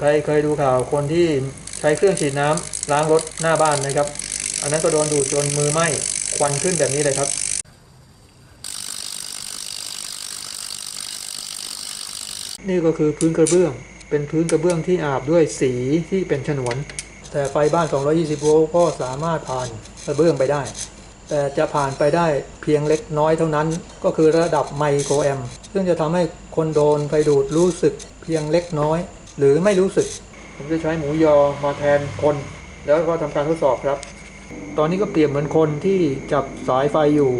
ใครเคยดูข่าวคนที่ใช้เครื่องฉีดน้ำล้างรถหน้าบ้านนะครับ อันนั้นก็โดนดูดจนมือไหม้ควันขึ้นแบบนี้เลยครับนี่ก็คือพื้นกระเบื้อง เป็นพื้นกระเบื้องที่อาบด้วยสีที่เป็นฉนวน แต่ไฟบ้าน 220 โวลต์ก็สามารถผ่านกระเบื้องไปได้ แต่จะผ่านไปได้เพียงเล็กน้อยเท่านั้น ก็คือระดับไมโครแอม ซึ่งจะทำให้คนโดนไฟดูดรู้สึกเพียงเล็กน้อย หรือไม่รู้สึก ผมจะใช้หมูยอมาแทนคน แล้วก็ทำการทดสอบครับ ตอนนี้ก็เปรียบเหมือนคนที่จับสายไฟอยู่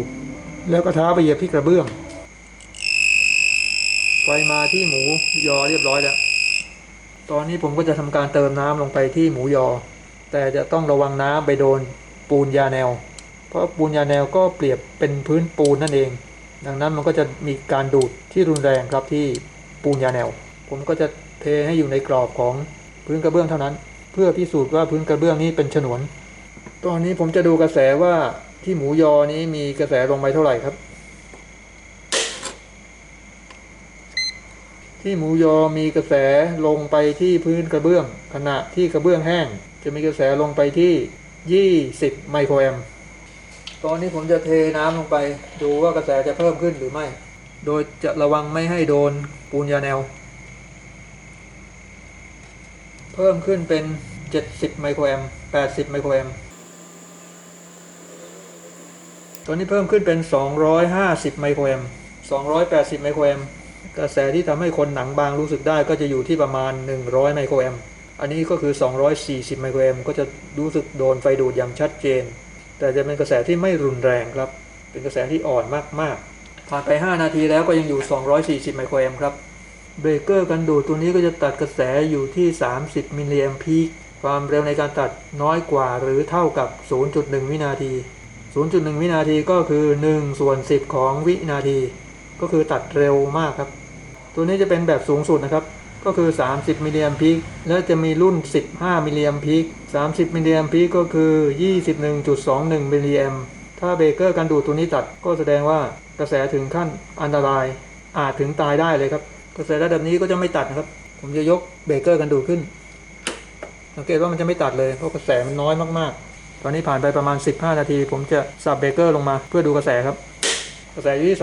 แล้วก็เท้าไปเหยียบที่กระเบื้อง ไฟมาที่หมูยอเรียบร้อยแล้ว ตอนนี้ผมก็จะทำการเติมน้ำลงไปที่หมูยอ แต่จะต้องระวังน้ำไปโดนปูนยาแนว เพราะปูนยาแนวก็เปรียบเป็นพื้นปูนนั่นเอง ดังนั้นมันก็จะมีการดูดที่รุนแรงครับที่ปูนยาแนว ผมก็จะ เทให้อยู่ในกรอบของพื้นกระเบื้องเท่านั้น เพื่อพิสูจน์ว่าพื้นกระเบื้องนี้เป็นฉนวน ตอนนี้ผมจะดูกระแสว่าที่หมูยอนี้มีกระแสลงไปเท่าไหร่ครับ ที่หมูยอมีกระแสลงไปที่พื้นกระเบื้อง ขณะที่กระเบื้องแห้ง จะมีกระแสลงไปที่ 20 ไมโครแอมตอนนี้ผมจะเทน้ำลงไป ดูว่ากระแสจะเพิ่มขึ้นหรือไม่ โดยจะระวังไม่ให้โดนปูนยาแนว เพิ่มขึ้นเป็น 70 ไมโครแอมป์80 ไมโครแอมป์ตอนนี้เพิ่มขึ้นเป็น 250 ไมโครแอมป์280 ไมโครแอมป์กระแสที่ทำให้คนหนังบางรู้สึกได้ก็จะอยู่ที่ประมาณ 100 ไมโครแอมป์อันนี้ก็คือ 240 ไมโครแอมป์ก็จะรู้สึกโดนไฟดูดอย่างชัดเจน แต่จะเป็นกระแสที่ไม่รุนแรงครับ เป็นกระแสที่อ่อนมากๆ ผ่านไป 5 นาทีแล้วก็ยังอยู่ 240 ไมโครแอมป์ครับ เบรกเกอร์กันดูดตัวนี้ก็จะตัดกระแสอยู่ที่ 30 มิลลิแอมพีความเร็วในการตัดน้อยกว่าหรือเท่ากับ 0.1 วินาที 0.1 วินาทีก็คือ 1 ส่วน 10 ของวินาที ก็คือตัดเร็วมากครับ ตัวนี้จะเป็นแบบสูงสุดนะครับ ก็คือ 30 มิลลิแอมพีแล้วจะมีรุ่น 15 มิลลิแอมพีค30 มิลลิแอมพีก็คือ 21.21 มิลลิแอมถ้าเบรกเกอร์การดูดตัวนี้ตัดก็แสดงว่ากระแสถึงขั้นอันตรายอาจถึงตายได้เลยครับ กระแสระดับนี้ก็จะไม่ตัดนะครับ ผมจะยกเบรกเกอร์กันดูขึ้น สังเกตว่ามันจะไม่ตัดเลยเพราะกระแสมันน้อยมากๆ ตอนนี้ผ่านไปประมาณ 15 นาที ผมจะสับเบรกเกอร์ลงมาเพื่อดูกระแสครับ กระแสอยู่ที่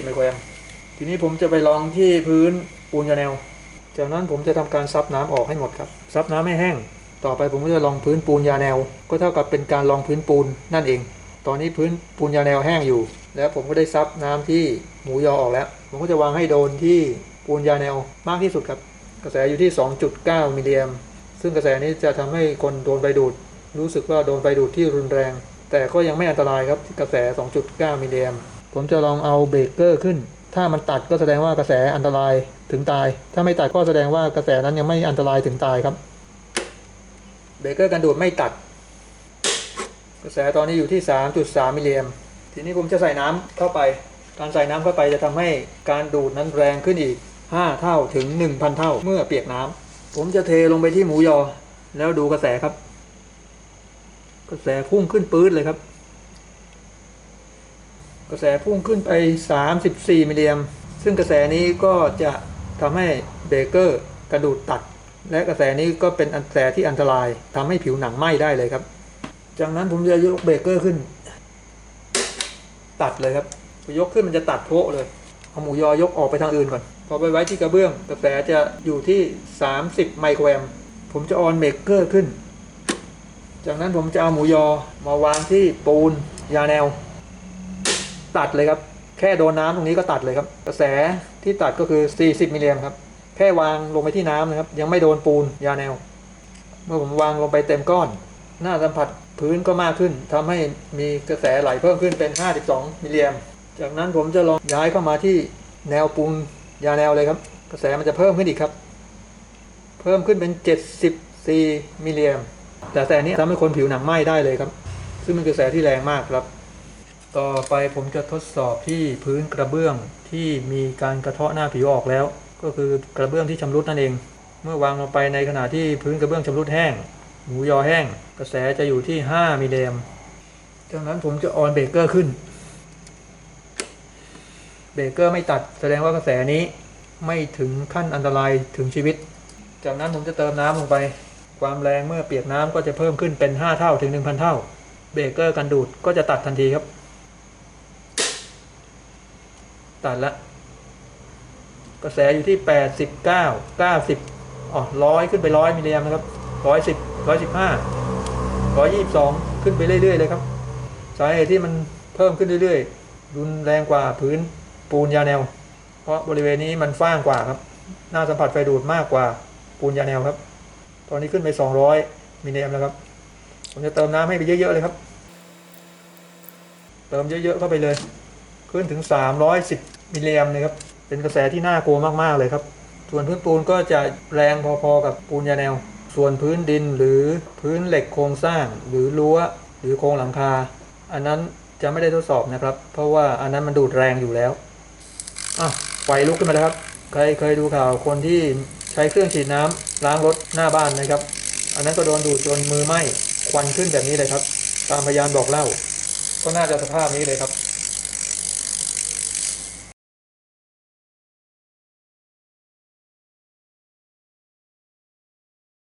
240ไมโครแอมทีนี้ผมจะไปลองที่พื้นปูนยาแนว จากนั้นผมจะทำการซับน้ำออกให้หมดครับ ซับน้ำให้แห้ง ต่อไปผมก็จะลองพื้นปูนยาแนว ก็เท่ากับเป็นการลองพื้นปูนนั่นเอง ตอนนี้พื้นปูนยาแนวแห้งอยู่ แล้วผมก็ได้ซับน้ำที่หมูยอออกแล้ว ผมก็จะวางให้โดนที่ ปูนยาแนวมากที่สุดครับ กระแสอยู่ที่ 2.9 มิลลิแอมซึ่งกระแสนี้จะทำให้คนโดนไฟดูด รู้สึกว่าโดนไฟดูดที่รุนแรง แต่ก็ยังไม่อันตรายครับกระแส 2.9 มิลลิแอมผมจะลองเอาเบรกเกอร์ขึ้น ถ้ามันตัดก็แสดงว่ากระแสอันตรายถึงตาย ถ้าไม่ตัดก็แสดงว่ากระแสนั้นยังไม่อันตรายถึงตายครับ เบรกเกอร์กันดูดไม่ตัด กระแสตอนนี้อยู่ที่ 3.3 มิลลิแอมทีนี้ผมจะใส่น้ำเข้าไป การใส่น้ำเข้าไปจะทำให้การดูดนั้นแรงขึ้นอีก 5 เท่าถึง 1,000 เท่าเมื่อเปียกน้ำผมจะเทลงไปที่หมูยอ แล้วดูกระแสครับ กระแสพุ่งขึ้นปื๊ดเลยครับ กระแสพุ่งขึ้นไป 34มิลลิแอมซึ่งกระแสนี้ก็จะทำให้เบเกอร์กระดูดตัด และกระแสนี้ก็เป็นกระแสที่อันตรายทำให้ผิวหนังไหม้ได้เลยครับ จากนั้นผมจะยกเบเกอร์ขึ้น ตัดเลยครับยกขึ้นมันจะตัดโพะเลยเอาหมูยอยกออกไปทางอื่นก่อน พอไปไว้ที่กระเบื้องกระแสจะอยู่ที่ 30 ไมโครแอมผมจะออนเบรกเกอร์ขึ้น จากนั้นผมจะเอาหมูยอมาวางที่ปูนยาแนว ตัดเลยครับ แค่โดนน้ำตรงนี้ก็ตัดเลยครับ กระแสที่ตัดก็คือ 40 มิลลิแอมครับ แค่วางลงไปที่น้ำนะครับ ยังไม่โดนปูนยาแนว เมื่อผมวางลงไปเต็มก้อน หน้าสัมผัสพื้นก็มากขึ้นทำให้มีกระแสไหลเพิ่มขึ้นเป็น 52 มิลลิแอมจากนั้นผมจะลองย้ายเข้ามาที่แนวปูน ยาแนวเลยครับ กระแสมันจะเพิ่มขึ้นอีกครับ เพิ่มขึ้นเป็น 74 มิลลิแอมแต่แต่นี้ทำให้คนผิวหนังไหม้ได้เลยครับ ซึ่งเป็นกระแสที่แรงมากครับ ต่อไปผมจะทดสอบที่พื้นกระเบื้องที่มีการกระเทาะหน้าผิวออกแล้ว ก็คือกระเบื้องที่ชำรุดนั่นเอง เมื่อวางลงไปในขณะที่พื้นกระเบื้องชำรุดแห้งหมูยอแห้ง กระแสจะอยู่ที่ 5 มิลลิแอมจากนั้นผมจะออนเบรกเกอร์ขึ้น เบรกเกอร์ไม่ตัดแสดงว่ากระแสนี้ไม่ถึงขั้นอันตรายถึงชีวิต จากนั้นผมจะเติมน้ำลงไป ความแรงเมื่อเปียกน้ำก็จะเพิ่มขึ้นเป็น 5 เท่าถึง 1,000 เท่า เบรกเกอร์กันดูดก็จะตัดทันทีครับ ตัดละ กระแสอยู่ที่ 89 90อ๋อร้อยขึ้นไปร้อยมิลลิแอมนะครับร้อยสิบร้อยสิบห้าร้อยยี่สิบสองขึ้นไปเรื่อยๆเลยครับ สาเหตุที่มันเพิ่มขึ้นเรื่อยๆ รุนแรงกว่าพื้น ปูนยาแนว เพราะบริเวณนี้มันฟ้างกว่าครับ หน้าสัมผัสไฟดูดมากกว่าปูนยาแนวครับ ตอนนี้ขึ้นไป 200มิลลิแอมแล้วครับ ผมจะเติมน้ำให้ไปเยอะๆเลยครับ เติมเยอะๆเข้าไปเลย ขึ้นถึง 310มิลลิแอมเลยครับ เป็นกระแสที่น่ากลัวมากๆเลยครับ ส่วนพื้นปูนก็จะแรงพอๆกับปูนยาแนว ส่วนพื้นดินหรือพื้นเหล็กโครงสร้าง หรือรั้วหรือโครงหลังคา อันนั้นจะไม่ได้ทดสอบนะครับ เพราะว่าอันนั้นมันดูดแรงอยู่แล้ว อะไฟลุกขึ้นมาแล้วครับ ใครเคยดูข่าวคนที่ใช้เครื่องฉีดน้ำล้างรถหน้าบ้านนะครับ อันนั้นก็โดนดูดจนมือไหม้ควันขึ้นแบบนี้เลยครับ ตามพยานบอกเล่า ก็น่าจะสภาพนี้เลยครับ